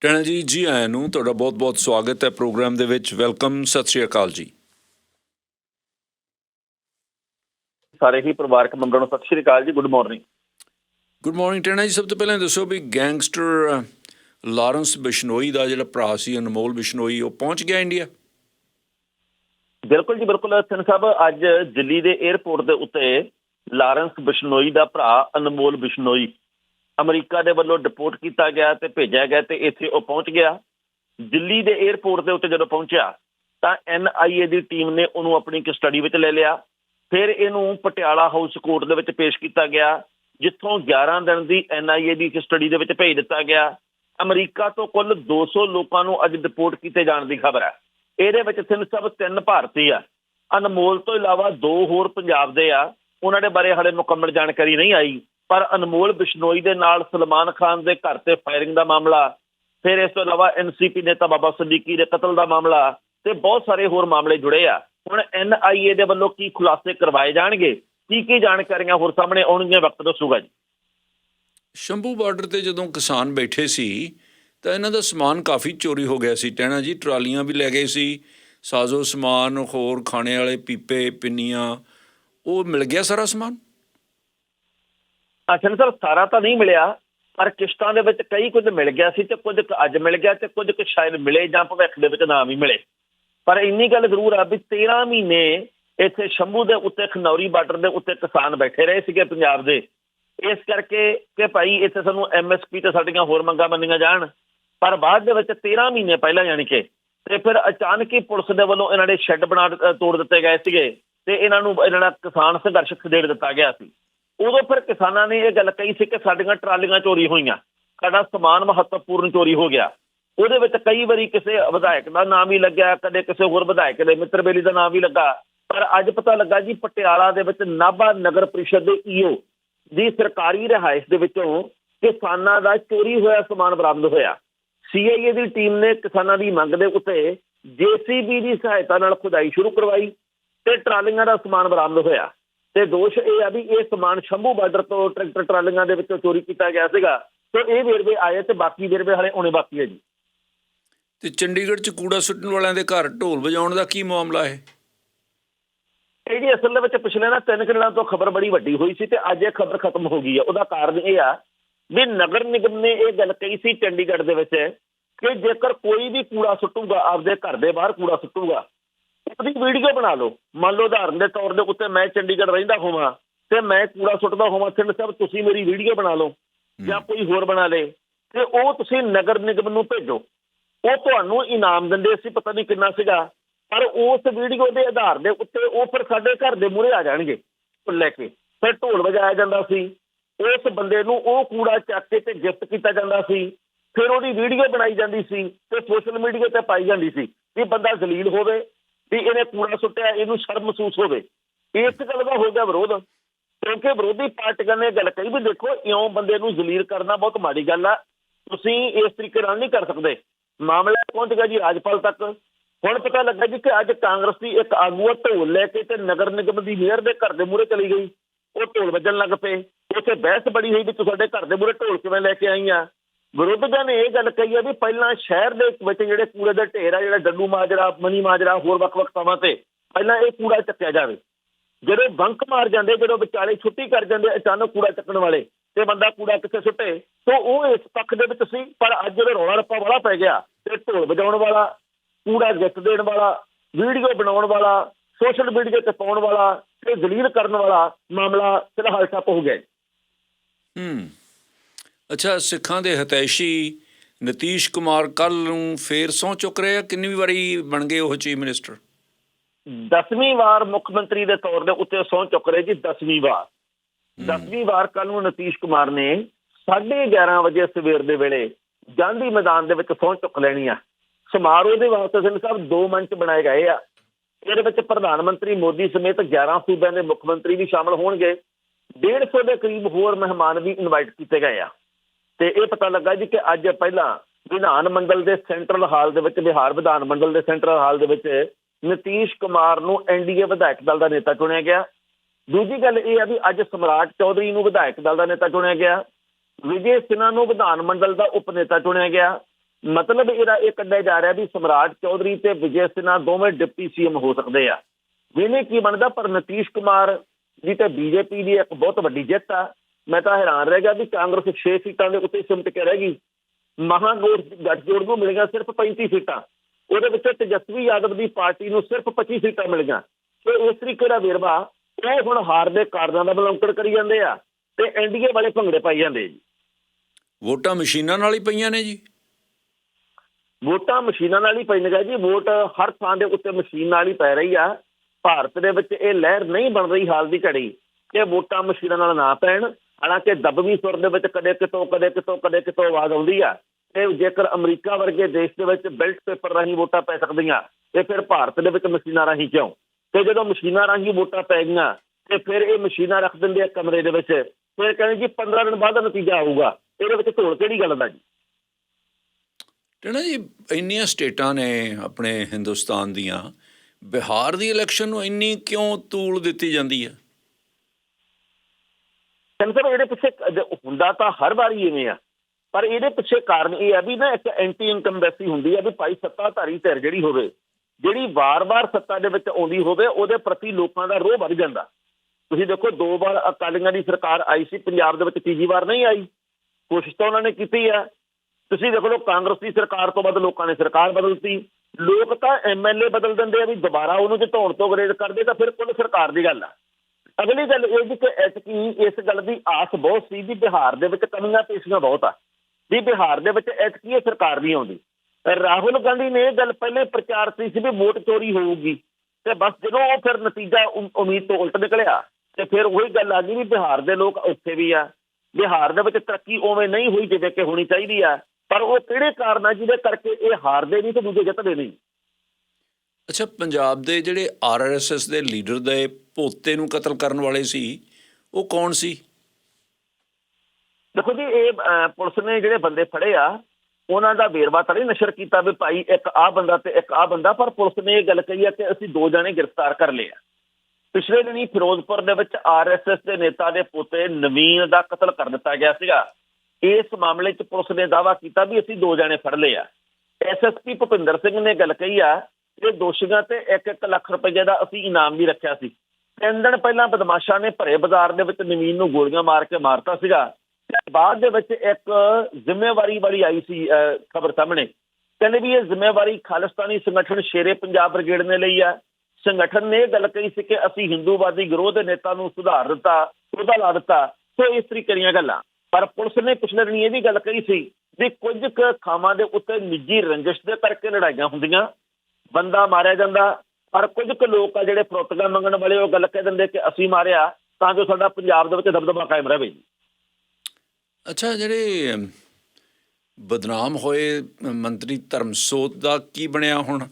ਟਣਾ ਜੀ ਜੀ ਆਇਆਂ ਨੂੰ ਤੁਹਾਡਾ ਬਹੁਤ-ਬਹੁਤ ਸਵਾਗਤ ਹੈ ਪ੍ਰੋਗਰਾਮ ਦੇ ਵਿੱਚ। ਵੈਲਕਮ ਸਤਿ ਸ਼੍ਰੀ ਅਕਾਲ ਜੀ। ਸਾਰੇ ਹੀ ਪਰਿਵਾਰਕ ਮੈਂਬਰਾਂ ਨੂੰ ਸਤਿ ਸ਼੍ਰੀ ਅਕਾਲ ਜੀ ਗੁੱਡ ਮਾਰਨਿੰਗ। ਗੁੱਡ ਮਾਰਨਿੰਗ ਟਣਾ ਜੀ ਸਭ ਤੋਂ ਪਹਿਲਾਂ ਦੱਸੋ ਵੀ ਗੈਂਗਸਟਰ ਲਾਰੈਂਸ ਬਿਸ਼ਨੋਈ ਦਾ ਜਿਹੜਾ ਭਰਾ ਸੀ ਅਨਮੋਲ ਬਿਸ਼ਨੋਈ ਉਹ ਪਹੁੰਚ ਗਿਆ ਇੰਡੀਆ? ਬਿਲਕੁਲ ਜੀ ਬਿਲਕੁਲ। ਸਿੰਘ ਸਾਹਿਬ ਅੱਜ ਦਿੱਲੀ ਦੇ 에ਅਰਪੋਰਟ ਦੇ ਉੱਤੇ ਲਾਰੈਂਸ ਬਿਸ਼ਨੋਈ ਦਾ ਭਰਾ ਅਨਮੋਲ ਬਿਸ਼ਨੋਈ ਅਮਰੀਕਾ ਦੇ ਵੱਲੋਂ ਡਿਪੋਰਟ ਕੀਤਾ ਗਿਆ ਤੇ ਭੇਜਿਆ ਗਿਆ ਤੇ ਇੱਥੇ ਉਹ ਪਹੁੰਚ ਗਿਆ। ਦਿੱਲੀ ਦੇ 에ਅਰਪੋਰਟ ਦੇ ਉੱਤੇ ਜਦੋਂ ਪਹੁੰਚਿਆ, ਤਾਂ ਐਨਆਈਏ ਦੀ ਟੀਮ ਨੇ ਉਹਨੂੰ ਆਪਣੀ ਕਸਟਡੀ ਵਿੱਚ ਲੈ ਲਿਆ। ਫਿਰ ਇਹਨੂੰ ਪਟਿਆਲਾ ਹਾਊਸ ਕੋਰਟ ਦੇ ਵਿੱਚ ਪੇਸ਼ ਕੀਤਾ ਗਿਆ, ਜਿੱਥੋਂ 11 ਦਿਨ ਦੀ ਐਨਆਈਏ ਦੀ ਕਸਟਡੀ ਦੇ ਵਿੱਚ ਭੇਜ ਦਿੱਤਾ ਗਿਆ। ਅਮਰੀਕਾ ਤੋਂ ਕੁੱਲ 200 ਲੋਕਾਂ ਨੂੰ ਅੱਜ ਡਿਪੋਰਟ ਕੀਤੇ ਜਾਣ ਦੀ ਖਬਰ ਹੈ। ਇਹਦੇ ਵਿੱਚ ਤਿੰਨ ਸਭ ਤਿੰਨ ਭਾਰਤੀ ਆ। ਅਨਮੋਲ ਤੋਂ ਇਲਾਵਾ ਦੋ ਹੋਰ ਪੰਜਾਬ ਦੇ ਆ। ਉਹਨਾਂ ਦੇ ਬਾਰੇ ਹਾਲੇ ਮੁਕੰਮਲ ਜਾਣਕਾਰੀ ਨਹੀਂ ਆਈ। ਪਰ ਅਨਮੋਲ ਬਿਸ਼ਨੋਈ ਦੇ ਨਾਲ ਸਲਮਾਨ ਖਾਨ ਦੇ ਘਰ ਤੇ ਫਾਇਰਿੰਗ ਦਾ ਮਾਮਲਾ, ਫਿਰ ਇਸ ਤੋਂ ਇਲਾਵਾ ਐਨਸੀਪੀ ਨੇਤਾ ਬਾਬਾ ਸਦੀਕੀ ਦੇ ਕਤਲ ਦਾ ਮਾਮਲਾ ਤੇ ਬਹੁਤ ਸਾਰੇ ਹੋਰ ਮਾਮਲੇ ਜੁੜੇ ਆ। ਹੁਣ ਐਨਆਈਏ ਦੇ ਵੱਲੋਂ ਕੀ ਖੁਲਾਸੇ ਕਰਵਾਏ ਜਾਣਗੇ? ਕੀ ਕੀ ਜਾਣਕਾਰੀਆਂ ਹੋਰ ਸਾਹਮਣੇ ਆਉਣਗੀਆਂ? ਵਕਤ ਦੱਸੂਗਾ ਜੀ। ਸ਼ੰਭੂ ਬਾਰਡਰ ਤੇ ਜਦੋਂ ਕਿਸਾਨ ਬੈਠੇ ਸੀ, ਤਾਂ ਇਹਨਾਂ ਦਾ ਸਮਾਨ ਕਾਫੀ ਚੋਰੀ ਹੋ ਗਿਆ ਸੀ। ਟਣਾ ਜੀ, ਟਰਾਲੀਆਂ ਵੀ ਲੈ ਗਏ ਸੀ। ਸਾਜ਼ੋ ਸਮਾਨ, ਹੋਰ ਖਾਣੇ ਵਾਲੇ ਪੀਪੇ, ਪਿੰਨੀਆਂ, ਉਹ ਮਿਲ ਗਿਆ ਸਾਰਾ ਸਮਾਨ? ਅਸਲ ਸਰ ਸਾਰਾ ਤਾਂ ਨਹੀਂ ਮਿਲਿਆ, ਪਰ ਕਿਸ਼ਤਾਂ ਦੇ ਵਿੱਚ ਕਈ ਕੁਝ ਮਿਲ ਗਿਆ ਸੀ ਤੇ ਕੁਝ ਕੁ ਅੱਜ ਮਿਲ ਗਿਆ ਤੇ ਕੁਝ ਕੁ ਸ਼ਾਇਦ ਮਿਲੇ ਜਾਂ ਭਵਿੱਖ ਦੇ ਵਿੱਚ ਨਾ ਵੀ ਮਿਲੇ। ਪਰ ਇੰਨੀ ਗੱਲ ਜ਼ਰੂਰ ਆ ਵੀ 13 ਮਹੀਨੇ ਇੱਥੇ ਸ਼ੰਭੂ ਦੇ ਉੱਤੇ, ਖਨੌਰੀ ਬਾਰਡਰ ਦੇ ਉੱਤੇ ਕਿਸਾਨ ਬੈਠੇ ਰਹੇ ਸੀਗੇ ਪੰਜਾਬ ਦੇ। ਇਸ ਕਰਕੇ ਕਿ ਭਾਈ ਇੱਥੇ ਸਾਨੂੰ ਐਮਐਸਪੀ ਤੇ ਸਾਡੀਆਂ ਹੋਰ ਮੰਗਾਂ ਮੰਨੀਆਂ ਜਾਣ, ਪਰ ਬਾਅਦ ਦੇ ਵਿੱਚ 13 ਮਹੀਨੇ ਪਹਿਲਾਂ ਯਾਨੀ ਕਿ ਤੇ ਫਿਰ ਅਚਾਨਕ ਹੀ ਪੁਲਿਸ ਦੇ ਵੱਲੋਂ ਇਹਨਾਂ ਦੇ ਸ਼ੈੱਡ ਬਣਾ ਤੋੜ ਦਿੱਤੇ ਗਏ ਸੀਗੇ ਤੇ ਇਹਨਾਂ ਨੂੰ, ਇਹਨਾਂ ਦਾ ਕਿਸਾਨ ਸੰਘਰਸ਼ ਖਦੇੜ ਦਿੱਤਾ ਗਿਆ ਸੀ। ਉਦੋਂ ਫਿਰ ਕਿਸਾਨਾਂ ਨੇ ਇਹ ਗੱਲ ਕਹੀ ਸੀ ਕਿ ਸਾਡੀਆਂ ਟਰਾਲੀਆਂ ਚੋਰੀ ਹੋਈਆਂ, ਸਾਡਾ ਸਮਾਨ ਮਹੱਤਵਪੂਰਨ ਚੋਰੀ ਹੋ ਗਿਆ। ਉਹਦੇ ਵਿੱਚ ਕਈ ਵਾਰੀ ਕਿਸੇ ਵਿਧਾਇਕ ਦਾ ਨਾਮ ਵੀ ਲੱਗਿਆ, ਕਦੇ ਕਿਸੇ ਹੋਰ ਵਿਧਾਇਕ ਦੇ ਮਿੱਤਰ ਬੇਲੀ ਦਾ ਨਾਮ ਵੀ ਲੱਗਾ। ਪਰ ਅੱਜ ਪਤਾ ਲੱਗਾ ਜੀ ਪਟਿਆਲਾ ਦੇ ਵਿੱਚ ਨਾਭਾ ਨਗਰ ਪ੍ਰੀਸ਼ਦ ਦੇ ਈਓ ਦੀ ਸਰਕਾਰੀ ਰਿਹਾਇਸ਼ ਦੇ ਵਿੱਚੋਂ ਕਿਸਾਨਾਂ ਦਾ ਚੋਰੀ ਹੋਇਆ ਸਮਾਨ ਬਰਾਮਦ ਹੋਇਆ। ਸੀਆਈਏ ਦੀ ਟੀਮ ਨੇ ਕਿਸਾਨਾਂ ਦੀ ਮੰਗ ਦੇ ਉੱਤੇ ਜੀਸੀਬੀ ਦੀ ਸਹਾਇਤਾ ਨਾਲ ਖੁਦਾਈ ਸ਼ੁਰੂ ਕਰਵਾਈ ਤੇ ਟਰਾਲੀਆਂ ਦਾ ਸਮਾਨ ਬਰਾਮਦ ਹੋਇਆ। ਤੇ ਦੋਸ਼ ਇਹ ਆ ਵੀ ਇਹ ਸਮਾਨ ਸ਼ੰਭੂ ਬਾਰਡਰ ਤੋਂ ਟਰੈਕਟਰ ਟਰਾਲੀਆਂ ਦੇ ਵਿੱਚੋਂ ਚੋਰੀ ਕੀਤਾ ਗਿਆ ਸੀਗਾ। ਤੇ ਇਹ ਵੇਰਵੇ ਆਏ ਤੇ ਬਾਕੀ ਵੇਰਵੇ ਹਲੇ ਆਉਣੇ ਬਾਕੀ ਹੈ ਜੀ। ਤੇ ਚੰਡੀਗੜ੍ਹ 'ਚ ਕੂੜਾ ਸੁੱਟਣ ਵਾਲਿਆਂ ਦੇ ਘਰ ਢੋਲ ਵਜਾਉਣ ਦਾ ਕੀ ਮਾਮਲਾ ਹੈ? ਇਹ ਜੀ ਅਸਲ ਦੇ ਵਿੱਚ ਪਿਛਲੇ ਨਾ ਤਿੰਨ ਕੁ ਦਿਨਾਂ ਤੋਂ ਖਬਰ ਬੜੀ ਵੱਡੀ ਹੋਈ ਸੀ ਤੇ ਅੱਜ ਇਹ ਖਬਰ ਖਤਮ ਹੋ ਗਈ ਹੈ। ਉਹਦਾ ਕਾਰਨ ਇਹ ਆ ਵੀ ਨਗਰ ਨਿਗਮ ਨੇ ਇਹ ਗੱਲ ਕਹੀ ਸੀ ਚੰਡੀਗੜ੍ਹ ਦੇ ਵਿੱਚ ਕਿ ਜੇਕਰ ਕੋਈ ਵੀ ਕੂੜਾ ਸੁੱਟੂਗਾ ਆਪਦੇ ਘਰ ਦੇ ਬਾਹਰ ਕੂੜਾ ਸੁੱਟੂਗਾ ਉਹਦੀ ਵੀਡੀਓ ਬਣਾ ਲਓ। ਮੰਨ ਲਓ ਉਦਾਹਰਨ ਦੇ ਤੌਰ ਦੇ ਉੱਤੇ ਮੈਂ ਚੰਡੀਗੜ੍ਹ ਰਹਿੰਦਾ ਹੋਵਾਂ ਤੇ ਮੈਂ ਕੂੜਾ ਸੁੱਟਦਾ ਹੋਵਾਂ ਸਿੰਘ ਸਾਹਿਬ ਤੁਸੀਂ ਮੇਰੀ ਵੀਡੀਓ ਬਣਾ ਲਓ ਜਾਂ ਕੋਈ ਹੋਰ ਬਣਾ ਲੇ ਤੇ ਉਹ ਤੁਸੀਂ ਨਗਰ ਨਿਗਮ ਨੂੰ ਭੇਜੋ। ਉਹ ਤੁਹਾਨੂੰ ਇਨਾਮ ਦਿੰਦੇ ਸੀ ਪਤਾ ਨਹੀਂ ਕਿੰਨਾ ਸੀਗਾ ਪਰ ਉਸ ਵੀਡੀਓ ਦੇ ਆਧਾਰ ਦੇ ਉੱਤੇ ਉਹ ਫਿਰ ਸਾਡੇ ਘਰ ਦੇ ਮੂਹਰੇ ਆ ਜਾਣਗੇ ਉਹ ਲੈ ਕੇ। ਫਿਰ ਢੋਲ ਵਜਾਇਆ ਜਾਂਦਾ ਸੀ। ਉਸ ਬੰਦੇ ਨੂੰ ਉਹ ਕੂੜਾ ਚੱਕ ਕੇ ਤੇ ਗਿਫਟ ਕੀਤਾ ਜਾਂਦਾ ਸੀ। ਫਿਰ ਉਹਦੀ ਵੀਡੀਓ ਬਣਾਈ ਜਾਂਦੀ ਸੀ ਤੇ ਸੋਸ਼ਲ ਮੀਡੀਆ ਤੇ ਪਾਈ ਜਾਂਦੀ ਸੀ ਵੀ ਬੰਦਾ ਜ਼ਲੀਲ ਹੋਵੇ ਵੀ ਇਹਨੇ ਕੂੜਾ ਸੁੱਟਿਆ, ਇਹਨੂੰ ਸ਼ਰਮ ਮਹਿਸੂਸ ਹੋਵੇ। ਇਸ ਗੱਲ ਦਾ ਹੋ ਗਿਆ ਵਿਰੋਧ। ਕਿਉਂਕਿ ਵਿਰੋਧੀ ਪਾਰਟੀਆਂ ਨੇ ਗੱਲ ਕਹੀ ਵੀ ਦੇਖੋ, ਇਉਂ ਬੰਦੇ ਨੂੰ ਜ਼ਲੀਲ ਕਰਨਾ ਬਹੁਤ ਮਾੜੀ ਗੱਲ ਆ। ਤੁਸੀਂ ਇਸ ਤਰੀਕੇ ਨਾਲ ਨਹੀਂ ਕਰ ਸਕਦੇ। ਮਾਮਲਾ ਪਹੁੰਚ ਗਿਆ ਜੀ ਰਾਜਪਾਲ ਤੱਕ। ਹੁਣ ਪਤਾ ਲੱਗਾ ਜੀ ਕਿ ਅੱਜ ਕਾਂਗਰਸ ਦੀ ਇੱਕ ਆਗੂ ਢੋਲ ਲੈ ਕੇ ਤੇ ਨਗਰ ਨਿਗਮ ਦੀ ਮੇਅਰ ਦੇ ਘਰ ਦੇ ਮੂਹਰੇ ਚਲੀ ਗਈ। ਉਹ ਢੋਲ ਵੱਜਣ ਲੱਗ ਪਏ। ਉੱਥੇ ਬਹਿਸ ਬੜੀ ਹੋਈ ਵੀ ਤੂੰ ਸਾਡੇ ਘਰ ਦੇ ਮੂਹਰੇ ਢੋਲ ਕਿਵੇਂ ਲੈ ਕੇ ਆਈ ਆ? ਵਿਰੋਧੀਆਂ ਨੇ ਇਹ ਗੱਲ ਕਹੀ ਹੈ ਵੀ ਪਹਿਲਾਂ ਸ਼ਹਿਰ ਦੇ ਵਿੱਚ ਜਿਹੜੇ ਕੂੜੇ ਦੇ ਢੇਰ ਆ, ਜਿਹੜਾ ਡੱਲੂ ਮਾਜਰਾ, ਮਨੀ ਮਾਜਰਾ, ਹੋਰ ਵੱਖ-ਵੱਖ ਥਾਵਾਂ ਤੇ ਪਹਿਲਾਂ ਇਹ ਕੂੜਾ ਚੱਕਿਆ ਜਾਵੇ। ਜਦੋਂ ਬੰਕ ਮਾਰ ਜਾਂਦੇ, ਜਦੋਂ ਵਿਚਾਲੇ ਛੁੱਟੀ ਕਰ ਜਾਂਦੇ, ਅਚਾਨਕ ਕੂੜਾ ਚੱਕਣ ਵਾਲੇ ਤੇ ਬੰਦਾ ਕੂੜਾ ਕਿੱਥੇ ਸੁੱਟੇ, ਤਾਂ ਉਹ ਇਸ ਪੱਖ ਦੇ ਵਿੱਚ ਸੀ, ਪਰ ਅੱਜ ਜਦੋਂ ਰੌਲਾ ਰੱਪਾ ਵਾਲਾ ਪੈ ਗਿਆ ਤੇ ਢੋਲ ਵਜਾਉਣ ਵਾਲਾ, ਕੂੜਾ ਗਿੱਟ ਦੇਣ ਵਾਲਾ, ਵੀਡੀਓ ਬਣਾਉਣ ਵਾਲਾ, ਸੋਸ਼ਲ ਮੀਡੀਆ ਤੇ ਪਾਉਣ ਵਾਲਾ ਤੇ ਜ਼ਲੀਲ ਕਰਨ ਵਾਲਾ ਮਾਮਲਾ ਫਿਲਹਾਲ ਠੱਪ ਹੋ ਗਿਆ ਹੂੰ। ਅੱਛਾ ਸਿੱਖਾਂ ਦੇ ਹਤੈਸ਼ੀ ਨਤੀਸ਼ ਕੁਮਾਰ ਕੱਲ ਨੂੰ ਫੇਰ ਸਹੁੰ ਚੁੱਕ ਰਹੇ ਆ? ਕਿੰਨੀ ਵਾਰੀ ਬਣ ਗਏ ਉਹ ਚੀਫ ਮਿਨਿਸਟਰ? ਦਸਵੀਂ ਵਾਰ ਮੁੱਖ ਮੰਤਰੀ ਦੇ ਤੌਰ ਦੇ ਉੱਤੇ ਸਹੁੰ ਚੁੱਕ ਰਹੇ ਜੀ ਦਸਵੀਂ ਵਾਰ। ਦਸਵੀਂ ਵਾਰ ਕੱਲ ਨੂੰ ਨਤੀਸ਼ ਕੁਮਾਰ ਨੇ 11:30 ਵਜੇ ਸਵੇਰ ਦੇ ਵੇਲੇ ਗਾਂਧੀ ਮੈਦਾਨ ਦੇ ਵਿੱਚ ਸਹੁੰ ਚੁੱਕ ਲੈਣੀ ਆ। ਸਮਾਰੋਹ ਦੇ ਵਾਸਤੇ ਸਿੰਘ ਸਾਹਿਬ ਦੋ ਮੰਚ ਬਣਾਏ ਗਏ ਆ। ਇਹਦੇ ਵਿੱਚ ਪ੍ਰਧਾਨ ਮੰਤਰੀ ਮੋਦੀ ਸਮੇਤ 11 ਸੂਬਿਆਂ ਦੇ ਮੁੱਖ ਮੰਤਰੀ ਵੀ ਸ਼ਾਮਲ ਹੋਣਗੇ। 150 ਦੇ ਕਰੀਬ ਹੋਰ ਮਹਿਮਾਨ ਵੀ ਇਨਵਾਈਟ ਕੀਤੇ ਗਏ ਆ। ਤੇ ਇਹ ਪਤਾ ਲੱਗਾ ਜੀ ਕਿ ਅੱਜ ਪਹਿਲਾਂ ਵਿਧਾਨ ਮੰਡਲ ਦੇ ਸੈਂਟਰਲ ਹਾਲ ਦੇ ਵਿੱਚ, ਬਿਹਾਰ ਵਿਧਾਨ ਮੰਡਲ ਦੇ ਸੈਂਟਰਲ ਹਾਲ ਦੇ ਵਿੱਚ ਨਤੀਸ਼ ਕੁਮਾਰ ਨੂੰ ਐਨਡੀਏ ਵਿਧਾਇਕ ਦਲ ਦਾ ਨੇਤਾ ਚੁਣਿਆ ਗਿਆ। ਦੂਜੀ ਗੱਲ ਇਹ ਆ ਵੀ ਅੱਜ ਸਮਰਾਟ ਚੌਧਰੀ ਨੂੰ ਵਿਧਾਇਕ ਦਲ ਦਾ ਨੇਤਾ ਚੁਣਿਆ ਗਿਆ। ਵਿਜੇ ਸਿਨਹਾ ਨੂੰ ਵਿਧਾਨ ਮੰਡਲ ਦਾ ਉਪ ਨੇਤਾ ਚੁਣਿਆ ਗਿਆ। ਮਤਲਬ ਇਹਦਾ ਇਹ ਕੱਢਿਆ ਜਾ ਰਿਹਾ ਵੀ ਸਮਰਾਟ ਚੌਧਰੀ ਤੇ ਵਿਜੇ ਸਿਨਹਾ ਦੋਵੇਂ ਡਿਪਟੀ ਸੀਐਮ ਹੋ ਸਕਦੇ ਆ। ਜਿਹਨੇ ਕੀ ਬਣਦਾ, ਪਰ ਨਤੀਸ਼ ਕੁਮਾਰ ਜੀ ਤੇ ਬੀਜੇਪੀ ਦੀ ਇੱਕ ਬਹੁਤ ਵੱਡੀ ਜਿੱਤ ਆ। ਮੈਂ ਤਾਂ ਹੈਰਾਨ ਰਹਿ ਗਿਆ ਵੀ ਕਾਂਗਰਸ 6 ਸੀਟਾਂ ਦੇ ਉੱਤੇ ਸਿਮਟ ਕੇ ਰਹਿ ਗਈ। ਮਹਾਗੋਟ ਗੱਠਜੋੜ ਨੂੰ ਮਿਲੀਆਂ ਸਿਰਫ 35 ਸੀਟਾਂ। ਉਹਦੇ ਵਿੱਚ ਤੇਜਸਵੀ ਯਾਦਵ ਦੀ ਪਾਰਟੀ ਨੂੰ ਸਿਰਫ 25 ਸੀਟਾਂ ਮਿਲੀਆਂ। ਤੇ ਇਸ ਤਰੀਕੇ ਦਾ ਵੇਰਵਾ ਉਹ ਹੁਣ ਹਾਰ ਦੇ ਕਾਰਨਾਂ ਦਾ ਬਲੌਂਕੜ ਕਰੀ ਜਾਂਦੇ ਆ ਤੇ ਐਨਡੀਏ ਵਾਲੇ ਭੰਗੜੇ ਪਾਈ ਜਾਂਦੇ ਜੀ। ਵੋਟਾਂ ਮਸ਼ੀਨਾਂ ਨਾਲ ਹੀ ਪਈਆਂ ਨੇ ਜੀ। ਵੋਟਾਂ ਮਸ਼ੀਨਾਂ ਨਾਲ ਹੀ ਪੈਣਗਾ ਜੀ। ਵੋਟ ਹਰ ਥਾਂ ਦੇ ਉੱਤੇ ਮਸ਼ੀਨ ਨਾਲ ਹੀ ਪੈ ਰਹੀ ਆ। ਭਾਰਤ ਦੇ ਵਿੱਚ ਇਹ ਲਹਿਰ ਨਹੀਂ ਬਣ ਰਹੀ ਹਾਲ ਦੀ ਘੜੀ ਕਿ ਵੋਟਾਂ ਮਸ਼ੀਨਾਂ ਨਾਲ ਨਾ ਪੈਣ। ਹਾਲਾਂਕਿ ਦਬਵੀਂ ਸੁਰ ਦੇ ਵਿੱਚ ਕਦੇ ਕਿਤੋਂ ਕਦੇ ਕਿਤੋਂ ਕਦੇ ਕਿਤੋਂ ਆਵਾਜ਼ ਆਉਂਦੀ ਆ। ਤੇ ਜੇਕਰ ਅਮਰੀਕਾ ਵਰਗੇ ਦੇਸ਼ ਦੇ ਵਿੱਚ ਬੈਲਟ ਪੇਪਰ ਰਾਹੀਂ ਵੋਟਾਂ ਪੈ ਸਕਦੀਆਂ, ਤੇ ਫਿਰ ਭਾਰਤ ਦੇ ਵਿੱਚ ਮਸ਼ੀਨਾਂ ਰਾਹੀਂ ਕਿਉਂ? ਤੇ ਜਦੋਂ ਮਸ਼ੀਨਾਂ ਰਾਹੀਂ ਵੋਟਾਂ ਪੈ ਗਈਆਂ, ਤੇ ਫਿਰ ਇਹ ਮਸ਼ੀਨਾਂ ਰੱਖ ਦਿੰਦੇ ਆ ਕਮਰੇ ਦੇ ਵਿੱਚ। ਫਿਰ ਕਹਿੰਦੇ ਜੀ 15 ਦਿਨ ਬਾਅਦ ਨਤੀਜਾ ਆਊਗਾ। ਇਹਦੇ ਵਿੱਚ ਢੋਲ ਕਿਹੜੀ ਗੱਲ ਦਾ ਜੀ? ਟਣਾ ਜੀ, ਇੰਨੀਆਂ ਸਟੇਟਾਂ ਨੇ ਆਪਣੇ ਹਿੰਦੁਸਤਾਨ ਦੀਆਂ। ਬਿਹਾਰ ਦੀ ਇਲੈਕਸ਼ਨ ਨੂੰ ਇੰਨੀ ਕਿਉਂ ਤੂਲ ਦਿੱਤੀ ਜਾਂਦੀ ਹੈ ਸੈਂਸਰ ਇਹਦੇ ਪਿੱਛੇ ਹੁੰਦਾ ਤਾਂ ਹਰ ਵਾਰੀ ਇਵੇਂ ਆ। ਪਰ ਇਹਦੇ ਪਿੱਛੇ ਕਾਰਨ ਇਹ ਆ ਵੀ ਨਾ ਇੱਕ ਐਂਟੀ ਇਨਕੰਬੈਂਸੀ ਹੁੰਦੀ ਆ ਵੀ ਭਾਈ ਸੱਤਾਧਾਰੀ ਧਿਰ ਜਿਹੜੀ ਹੋਵੇ, ਜਿਹੜੀ ਵਾਰ-ਵਾਰ ਸੱਤਾ ਦੇ ਵਿੱਚ ਆਉਂਦੀ ਹੋਵੇ, ਉਹਦੇ ਪ੍ਰਤੀ ਲੋਕਾਂ ਦਾ ਰੋਹ ਵੱਧ ਜਾਂਦਾ। ਤੁਸੀਂ ਦੇਖੋ, ਦੋ ਵਾਰ ਅਕਾਲੀਆਂ ਦੀ ਸਰਕਾਰ ਆਈ ਸੀ, ਪੰਜਾਬ ਦੇ ਵਿੱਚ ਤੀਜੀ ਵਾਰ ਨਹੀਂ ਆਈ। ਕੋਸ਼ਿਸ਼ ਤਾਂ ਉਹਨਾਂ ਨੇ ਕੀਤੀ ਆ। ਤੁਸੀਂ ਦੇਖ ਲਓ, ਕਾਂਗਰਸ ਦੀ ਸਰਕਾਰ ਤੋਂ ਬਾਅਦ ਲੋਕਾਂ ਨੇ ਸਰਕਾਰ ਬਦਲਤੀ। ਲੋਕ ਤਾਂ ਐਮਐਲਏ ਬਦਲ ਦਿੰਦੇ ਆ ਵੀ ਦੁਬਾਰਾ ਉਹਨੂੰ ਜਿਤਾਉਣ ਤੋਂ ਗਰੇਡ ਕਰਦੇ ਤਾਂ ਫਿਰ ਕੁੱਲ ਸਰਕਾਰ ਦੀ ਗੱਲ ਆ। ਅਗਲੀ ਗੱਲ ਇਹ ਜੀ ਕਿ ਐਤਕੀ ਇਸ ਗੱਲ ਦੀ ਆਸ ਬਹੁਤ ਸੀ ਵੀ ਬਿਹਾਰ ਦੇ ਵਿੱਚ ਕਮੀਆਂ ਪੇਸ਼ੀਆਂ ਬਹੁਤ ਆ, ਵੀ ਬਿਹਾਰ ਦੇ ਵਿੱਚ ਐਤਕੀ ਇਹ ਸਰਕਾਰ ਨਹੀਂ ਆਉਂਦੀ। ਰਾਹੁਲ ਗਾਂਧੀ ਨੇ ਇਹ ਗੱਲ ਪਹਿਲੇ ਪ੍ਰਚਾਰ ਕੀਤੀ ਸੀ ਵੀ ਵੋਟ ਚੋਰੀ ਹੋਊਗੀ, ਤੇ ਬਸ ਜਦੋਂ ਉਹ ਫਿਰ ਨਤੀਜਾ ਉਮੀਦ ਤੋਂ ਉਲਟ ਨਿਕਲਿਆ, ਤੇ ਫਿਰ ਉਹੀ ਗੱਲ ਆ ਗਈ ਵੀ ਬਿਹਾਰ ਦੇ ਲੋਕ ਉੱਥੇ ਵੀ ਆ। ਬਿਹਾਰ ਦੇ ਵਿੱਚ ਤਰੱਕੀ ਉਵੇਂ ਨਹੀਂ ਹੋਈ ਜਿਵੇਂ ਕਿ ਹੋਣੀ ਚਾਹੀਦੀ ਆ, ਪਰ ਉਹ ਕਿਹੜੇ ਕਾਰਨ ਆ ਜਿਹਦੇ ਕਰਕੇ ਇਹ ਹਾਰਦੇ ਨਹੀਂ ਤੇ ਦੂਜੇ ਜਿੱਤਦੇ ਨਹੀਂ। ਅੱਛਾ, ਪੰਜਾਬ ਦੇ ਜਿਹੜੇ ਆਰਐਸਐਸ ਦੇ ਲੀਡਰ ਦੇ ਪੋਤੇ ਨੂੰ ਕਤਲ ਕਰਨ ਵਾਲੇ ਸੀ, ਉਹ ਕੌਣ ਸੀ? ਦੇਖੋ ਜੀ, ਇਹ ਪੁਲਿਸ ਨੇ ਜਿਹੜੇ ਬੰਦੇ ਫੜੇ ਆ, ਉਹਨਾਂ ਦਾ ਵੇਰਵਾ ਤਾਂ ਨਹੀਂ ਨਸ਼ਰ ਕੀਤਾ ਵੀ ਭਾਈ ਇੱਕ ਆਹ ਬੰਦਾ ਤੇ ਇੱਕ ਆਹ ਬੰਦਾ, ਪਰ ਪੁਲਿਸ ਨੇ ਇਹ ਗੱਲ ਕਹੀ ਆ ਕਿ ਅਸੀਂ ਦੋ ਜਣੇ ਗ੍ਰਿਫਤਾਰ ਕਰ ਲਏ ਆ। ਪਿਛਲੇ ਦਿਨੀ ਫਿਰੋਜ਼ਪੁਰ ਦੇ ਵਿੱਚ ਆਰਐਸਐਸ ਦੇ ਨੇਤਾ ਦੇ ਪੋਤੇ ਨਵੀਨ ਦਾ ਕਤਲ ਕਰ ਦਿੱਤਾ ਗਿਆ ਸੀਗਾ। ਇਸ ਮਾਮਲੇ 'ਚ ਪੁਲਿਸ ਨੇ ਦਾਅਵਾ ਕੀਤਾ ਵੀ ਅਸੀਂ ਦੋ ਜਣੇ ਫੜ ਲਏ ਆ। ਐਸਐਸਪੀ ਭੁਪਿੰਦਰ ਸਿੰਘ ਨੇ ਗੱਲ ਕਹੀ ਆ ਕਿ ਦੋਸ਼ੀਆਂ ਤੇ 1-1 ਲੱਖ ਰੁਪਏ ਦਾ ਅਸੀਂ ਇਨਾਮ ਵੀ ਰੱਖਿਆ ਸੀ। ਤਿੰਨ ਦਿਨ ਪਹਿਲਾਂ ਬਦਮਾਸ਼ਾਂ ਨੇ ਭਰੇ ਬਾਜ਼ਾਰ ਦੇ ਵਿੱਚ ਨਵੀਨ ਨੂੰ ਗੋਲੀਆਂ ਮਾਰ ਕੇ ਮਾਰਤਾ ਸੀਗਾ। ਬਾਅਦ ਦੇ ਵਿੱਚ ਇੱਕ ਜ਼ਿੰਮੇਵਾਰੀ ਵਾਲੀ ਆਈ ਸੀ ਖਬਰ ਸਾਹਮਣੇ। ਕਹਿੰਦੇ ਵੀ ਇਹ ਜ਼ਿੰਮੇਵਾਰੀ ਖਾਲਿਸਤਾਨੀ ਸੰਗਠਨ ਸ਼ੇਰੇ ਪੰਜਾਬ ਬ੍ਰਿਗੇਡ ਨੇ ਲਈ ਆ। ਸੰਗਠਨ ਨੇ ਇਹ ਗੱਲ ਕਹੀ ਸੀ ਕਿ ਅਸੀਂ ਹਿੰਦੂਵਾਦੀ ਗਿਰੋਹ ਦੇ ਨੇਤਾ ਨੂੰ ਸੁਧਾਰ ਦਿੱਤਾ ਉਹਦਾ ਲਾ ਦਿੱਤਾ, ਸੋ ਇਸ ਤਰੀਕੇ ਦੀਆਂ ਗੱਲਾਂ। ਪਰ ਪੁਲਿਸ ਨੇ ਪਿਛਲੇ ਦਿਨੀ ਇਹ ਵੀ ਗੱਲ ਕਹੀ ਸੀ ਵੀ ਕੁਝ ਕੁ ਥਾਵਾਂ ਦੇ ਉੱਤੇ ਨਿੱਜੀ ਰੰਜਿਸ਼ ਦੇ ਕਰਕੇ ਲੜਾਈਆਂ ਹੁੰਦੀਆਂ। ਬੰਦਾ ਮਾਰਿਆ ਜਾਂਦਾ ਪਰ ਕੁਝ ਕੁ ਲੋਕ ਆ ਜਿਹੜੇ ਫਰੋਤਗਾ ਮੰਗਣ ਵਾਲੇ ਉਹ ਗੱਲ ਕਹਿ ਦਿੰਦੇ ਕਿ ਅਸੀਂ ਮਾਰਿਆ ਤਾਂ ਜੋ ਸਾਡਾ ਪੰਜਾਬ ਦੇ ਵਿੱਚ ਦਬਦਬਾ ਕਾਇਮ ਰਹੇ। ਜੀ ਅੱਛਾ ਜਿਹੜੇ ਬਦਨਾਮ ਹੋਏ ਮੰਤਰੀ ਧਰਮਸੋਤ ਦਾ ਕੀ ਬਣਿਆ ਹੁਣ?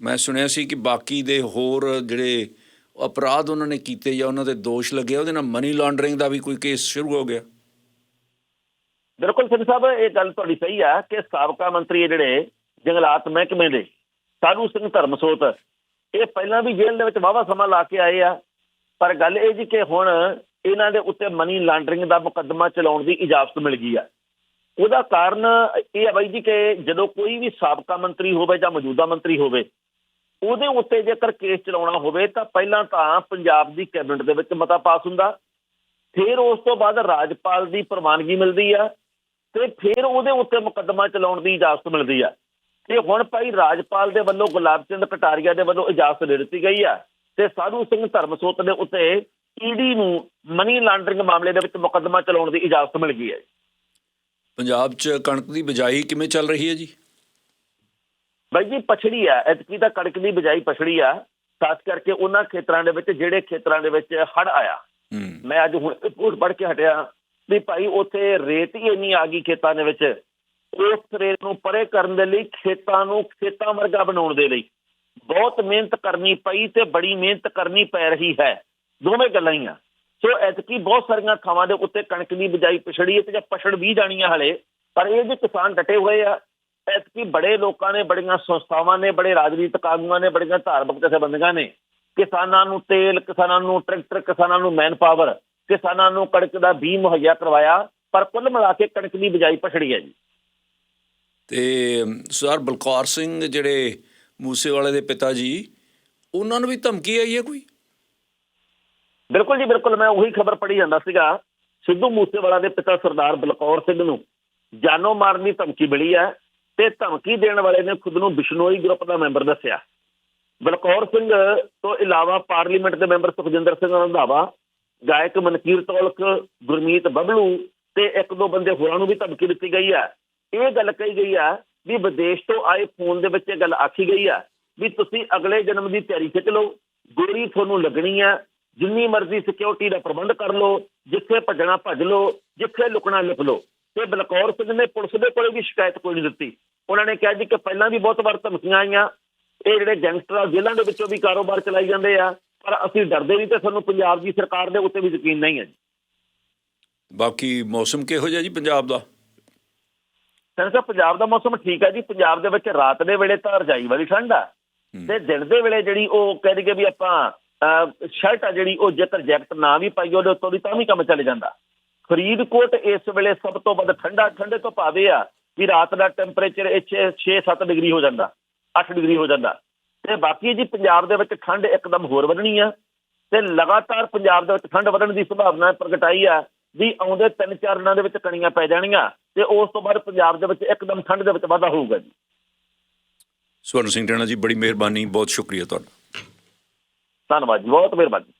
ਮੈਂ ਸੁਣਿਆ ਸੀ ਕਿ ਬਾਕੀ ਦੇ ਹੋਰ ਜਿਹੜੇ ਅਪਰਾਧ ਉਹਨਾਂ ਨੇ ਕੀਤੇ ਜਾਂ ਉਹਨਾਂ ਦੇ ਦੋਸ਼ ਲੱਗੇ ਉਹਦੇ ਨਾਲ ਮਨੀ ਲਾਂਡਰਿੰਗ ਦਾ ਵੀ ਕੋਈ ਕੇਸ ਸ਼ੁਰੂ ਹੋ ਗਿਆ? ਬਿਲਕੁਲ ਸਿੰਘ ਸਾਹਿਬ ਇਹ ਗੱਲ ਤੁਹਾਡੀ ਸਹੀ ਆ ਕਿ ਸਾਬਕਾ ਮੰਤਰੀ ਜਿਹੜੇ ਜੰਗਲਾਤ ਮਹਿਕਮੇ ਦੇ। ਸਾਧੂ ਸਿੰਘ ਧਰਮਸੋਤ ਇਹ ਪਹਿਲਾਂ ਵੀ ਜੇਲ੍ਹ ਦੇ ਵਿੱਚ ਵਾਵਾ ਸਮਾਂ ਲਾ ਕੇ ਆਏ ਆ। ਪਰ ਗੱਲ ਇਹ ਜੀ ਕਿ ਹੁਣ ਇਹਨਾਂ ਦੇ ਉੱਤੇ ਮਨੀ ਲਾਂਡਰਿੰਗ ਦਾ ਮੁਕੱਦਮਾ ਚਲਾਉਣ ਦੀ ਇਜਾਜ਼ਤ ਮਿਲ ਗਈ ਆ। ਉਹਦਾ ਕਾਰਨ ਇਹ ਹੈ ਬਾਈ ਜੀ ਕਿ ਜਦੋਂ ਕੋਈ ਵੀ ਸਾਬਕਾ ਮੰਤਰੀ ਹੋਵੇ ਜਾਂ ਮੌਜੂਦਾ ਮੰਤਰੀ ਹੋਵੇ, ਉਹਦੇ ਉੱਤੇ ਜੇਕਰ ਕੇਸ ਚਲਾਉਣਾ ਹੋਵੇ ਤਾਂ ਪਹਿਲਾਂ ਤਾਂ ਪੰਜਾਬ ਦੀ ਕੈਬਨਿਟ ਦੇ ਵਿੱਚ ਮਤਾ ਪਾਸ ਹੁੰਦਾ। ਫਿਰ ਉਸ ਤੋਂ ਬਾਅਦ ਰਾਜਪਾਲ ਦੀ ਪ੍ਰਵਾਨਗੀ ਮਿਲਦੀ ਆ ਤੇ ਫਿਰ ਉਹਦੇ ਉੱਤੇ ਮੁਕੱਦਮਾ ਚਲਾਉਣ ਦੀ ਇਜਾਜ਼ਤ ਮਿਲਦੀ ਆ। ਤੇ ਹੁਣ ਭਾਈ ਰਾਜਪਾਲ ਦੇ ਵੱਲੋਂ ਗੁਲਾਬ ਚੰਦ ਕਟਾਰੀਆ ਦੇ ਵੱਲੋਂ ਇਜਾਜ਼ਤ ਦੇ ਦਿੱਤੀ ਗਈ ਆ ਤੇ ਸਾਧੂ ਸਿੰਘ ਧਰਮਸੋਤ ਦੇ ਉੱਤੇ ਈਡੀ ਨੂੰ ਮਨੀ ਲਾਂਡਰਿੰਗ ਮਾਮਲੇ ਦੇ ਵਿੱਚ ਮੁਕੱਦਮਾ ਚਲਾਉਣ ਦੀ ਇਜਾਜ਼ਤ ਮਿਲ ਗਈ ਹੈ। ਪੰਜਾਬ 'ਚ ਕਣਕ ਦੀ ਬਿਜਾਈ ਕਿਵੇਂ ਚੱਲ ਰਹੀ ਹੈ ਜੀ? ਬਾਈ ਜੀ ਪਛੜੀ ਆ ਐਤਕੀ ਤਾਂ ਕਣਕ ਦੀ ਬਿਜਾਈ ਪਛੜੀ ਆ ਖਾਸ ਕਰਕੇ ਉਹਨਾਂ ਖੇਤਰਾਂ ਦੇ ਵਿੱਚ ਜਿਹੜੇ ਖੇਤਰਾਂ ਦੇ ਵਿੱਚ ਹੜ ਆਇਆ। ਮੈਂ ਅੱਜ ਹੁਣ ਰਿਪੋਰਟ ਪੜ੍ਹ ਕੇ ਹਟਿਆ ਵੀ ਭਾਈ ਉੱਥੇ ਰੇਤ ਹੀ ਇੰਨੀ ਆ ਗਈ ਖੇਤਾਂ ਦੇ ਵਿੱਚ ਉਸ ਰੇਤ ਨੂੰ ਪਰੇ ਕਰਨ ਦੇ ਲਈ, ਖੇਤਾਂ ਨੂੰ ਖੇਤਾਂ ਵਰਗਾ ਬਣਾਉਣ ਦੇ ਲਈ। ਬਹੁਤ ਮਿਹਨਤ ਕਰਨੀ ਪਈ ਤੇ ਬੜੀ ਮਿਹਨਤ ਕਰਨੀ ਪੈ ਰਹੀ ਹੈ। ਦੋਵੇਂ ਗੱਲਾਂ ਹੀ ਆ। ਸੋ ਐਤਕੀ ਬਹੁਤ ਸਾਰੀਆਂ ਥਾਵਾਂ ਦੇ ਉੱਤੇ ਕਣਕ ਦੀ ਬਿਜਾਈ ਪਿਛੜੀ ਹੈ ਤੇ ਜਾਂ ਪਛੜ ਵੀ ਜਾਣੀ ਆ ਹਲੇ, ਪਰ ਇਹ ਜੇ ਕਿਸਾਨ ਡਟੇ ਹੋਏ ਆ, ਐਤਕੀ ਬੜੇ ਲੋਕਾਂ ਨੇ, ਬੜੀਆਂ ਸੰਸਥਾਵਾਂ ਨੇ, ਬੜੇ ਰਾਜਨੀਤਿਕ ਆਗੂਆਂ ਨੇ, ਬੜੀਆਂ ਧਾਰਮਿਕ ਜਥੇਬੰਦੀਆਂ ਨੇ, ਕਿਸਾਨਾਂ ਨੂੰ ਤੇਲ, ਕਿਸਾਨਾਂ ਨੂੰ ਟਰੈਕਟਰ, ਕਿਸਾਨਾਂ ਨੂੰ ਮੈਨ ਪਾਵਰ ਕਿਸਾਨਾਂ ਨੂੰ ਕਣਕ ਦਾ ਬੀਜ ਮੁਹੱਈਆ ਕਰਵਾਇਆ, ਪਰ ਕੁੱਲ ਮਿਲਾ ਕੇ ਕਣਕ ਦੀ ਬਿਜਾਈ ਪਛੜੀ ਹੈ ਜੀ। ਤੇ ਸਰਦਾਰ ਬਲਕੌਰ ਸਿੰਘ ਜਿਹੜੇ ਮੂਸੇਵਾਲੇ ਦੇ ਪਿਤਾ ਜੀ, ਉਹਨਾਂ ਨੂੰ ਵੀ ਧਮਕੀ ਆਈ ਹੈ ਕੋਈ? ਬਿਲਕੁਲ ਜੀ, ਬਿਲਕੁਲ। ਮੈਂ ਉਹੀ ਖਬਰ ਪੜ੍ਹੀ ਜਾਂਦਾ ਸੀਗਾ। ਸਿੱਧੂ ਮੂਸੇਵਾਲਾ ਦੇ ਪਿਤਾ ਸਰਦਾਰ ਬਲਕੌਰ ਸਿੰਘ ਨੂੰ ਜਾਨੋਂ ਮਾਰਨ ਦੀ ਧਮਕੀ ਮਿਲੀ ਹੈ ਤੇ ਧਮਕੀ ਦੇਣ ਵਾਲੇ ਨੇ ਖੁਦ ਨੂੰ ਬਿਸ਼ਨੋਈ ਗਰੁੱਪ ਦਾ ਮੈਂਬਰ ਦੱਸਿਆ। ਬਲਕੌਰ ਸਿੰਘ ਤੋਂ ਇਲਾਵਾ ਪਾਰਲੀਮੈਂਟ ਦੇ ਮੈਂਬਰ ਸੁਖਜਿੰਦਰ ਸਿੰਘ ਰੰਧਾਵਾ, ਗਾਇਕ ਮਨਕੀਰ ਤੌਲਕ ਗੁਰਮੀਤ ਬਬਲੂ ਤੇ ਇੱਕ ਦੋ ਬੰਦੇ ਹੋਰਾਂ ਨੂੰ ਵੀ ਧਮਕੀ ਦਿੱਤੀ ਗਈ ਹੈ। ਇਹ ਗੱਲ ਕਹੀ ਗਈ ਹੈ ਵੀ ਵਿਦੇਸ਼ ਤੋਂ ਆਏ ਫੋਨ ਦੇ ਵਿੱਚ ਇਹ ਗੱਲ ਆਖੀ ਗਈ ਹੈ ਵੀ ਤੁਸੀਂ ਅਗਲੇ ਜਨਮ ਦੀ ਤਿਆਰੀ ਖਿੱਚ ਲਓ, ਗੋਲੀ ਤੁਹਾਨੂੰ ਲੱਗਣੀ ਹੈ ਜਿੰਨੀ ਮਰਜ਼ੀ ਸਿਕਿਉਰਿਟੀ ਦਾ ਪ੍ਰਬੰਧ ਕਰ ਲਓ, ਜਿੱਥੇ ਭੱਜਣਾ ਭੱਜ ਲਓ, ਜਿੱਥੇ ਲੁਕਣਾ ਲੁਕ ਲਓ। ਤੇ ਬਲਕੌਰ ਸਿੰਘ ਨੇ ਪੁਲਿਸ ਦੇ ਕੋਲੇ ਵੀ ਸ਼ਿਕਾਇਤ ਕੋਈ ਨਹੀਂ ਦਿੱਤੀ। ਉਹਨਾਂ ਨੇ ਕਿਹਾ ਜੀ ਕਿ ਪਹਿਲਾਂ ਵੀ ਬਹੁਤ ਵਾਰ ਧਮਕੀਆਂ ਆਈਆਂ। ਇਹ ਜਿਹੜੇ ਗੈਂਗਸਟਰ ਆ ਜੇਲ੍ਹਾਂ ਦੇ ਵਿੱਚੋਂ ਵੀ ਕਾਰੋਬਾਰ ਚਲਾਈ ਜਾਂਦੇ ਆ, ਪਰ ਅਸੀਂ ਡਰਦੇ ਨਹੀਂ ਤੇ ਸਾਨੂੰ ਪੰਜਾਬ ਦੀ ਸਰਕਾਰ ਦੇ ਉੱਤੇ ਵੀ ਯਕੀਨ ਨਹੀਂ ਹੈ ਜੀ। ਬਾਕੀ ਮੌਸਮ ਕਿਹੋ ਜਿਹਾ ਜੀ ਪੰਜਾਬ ਦਾ? ਸੈਂਸ ਸਾਹਿਬ ਪੰਜਾਬ ਦਾ ਮੌਸਮ ਠੀਕ ਹੈ ਜੀ ਪੰਜਾਬ ਦੇ ਵਿੱਚ ਰਾਤ ਦੇ ਵੇਲੇ ਤਾਂ ਰਜਾਈ ਵਾਲੀ ਠੰਡ ਆ। ਤੇ ਦਿਨ ਦੇ ਵੇਲੇ ਜਿਹੜੀ ਉਹ ਕਹਿ ਦਈਏ ਵੀ ਆਪਾਂ ਸ਼ਰਟ ਆ ਜਿਹੜੀ ਉਹ ਜੇਕਰ ਜੈਕਟ ਨਾ ਵੀ ਪਾਈ ਉਹਦੇ ਉੱਤੋਂ ਦੀ ਤਾਂ ਵੀ ਕੰਮ ਚੱਲ ਜਾਂਦਾ। ਫਰੀਦਕੋਟ ਇਸ ਵੇਲੇ ਸਭ ਤੋਂ ਵੱਧ ਠੰਡਾ ਠੰਡੇ ਤੋਂ ਭਾਵੇਂ ਆ ਵੀ ਰਾਤ ਦਾ ਟੈਂਪਰੇਚਰ ਇੱਥੇ 6-7 ਡਿਗਰੀ ਹੋ ਜਾਂਦਾ 8 ਡਿਗਰੀ ਹੋ ਜਾਂਦਾ। ਤੇ ਬਾਕੀ ਜੀ ਪੰਜਾਬ ਦੇ ਵਿੱਚ ਠੰਡ ਇੱਕਦਮ ਹੋਰ ਵਧਣੀ ਆ। ਤੇ ਲਗਾਤਾਰ ਪੰਜਾਬ ਦੇ ਵਿੱਚ ਠੰਡ ਵਧਣ ਦੀ ਸੰਭਾਵਨਾ ਪ੍ਰਗਟਾਈ ਆ ਵੀ ਆਉਂਦੇ 3-4 ਦਿਨਾਂ ਦੇ ਵਿੱਚ ਕਣੀਆਂ ਪੈ ਜਾਣੀਆਂ। ਤੇ ਉਸ ਤੋਂ ਬਾਅਦ ਪੰਜਾਬ ਦੇ ਵਿੱਚ ਇੱਕਦਮ ਠੰਡ ਦੇ ਵਿੱਚ ਵਾਧਾ ਹੋਊਗਾ ਜੀ। ਸਵਰਨ ਸਿੰਘ ਟੈਣਾ ਜੀ ਬੜੀ ਮਿਹਰਬਾਨੀ ਬਹੁਤ ਸ਼ੁਕਰੀਆ ਤੁਹਾਡਾ। ਧੰਨਵਾਦ ਜੀ ਬਹੁਤ ਮਿਹਰਬਾਨੀ।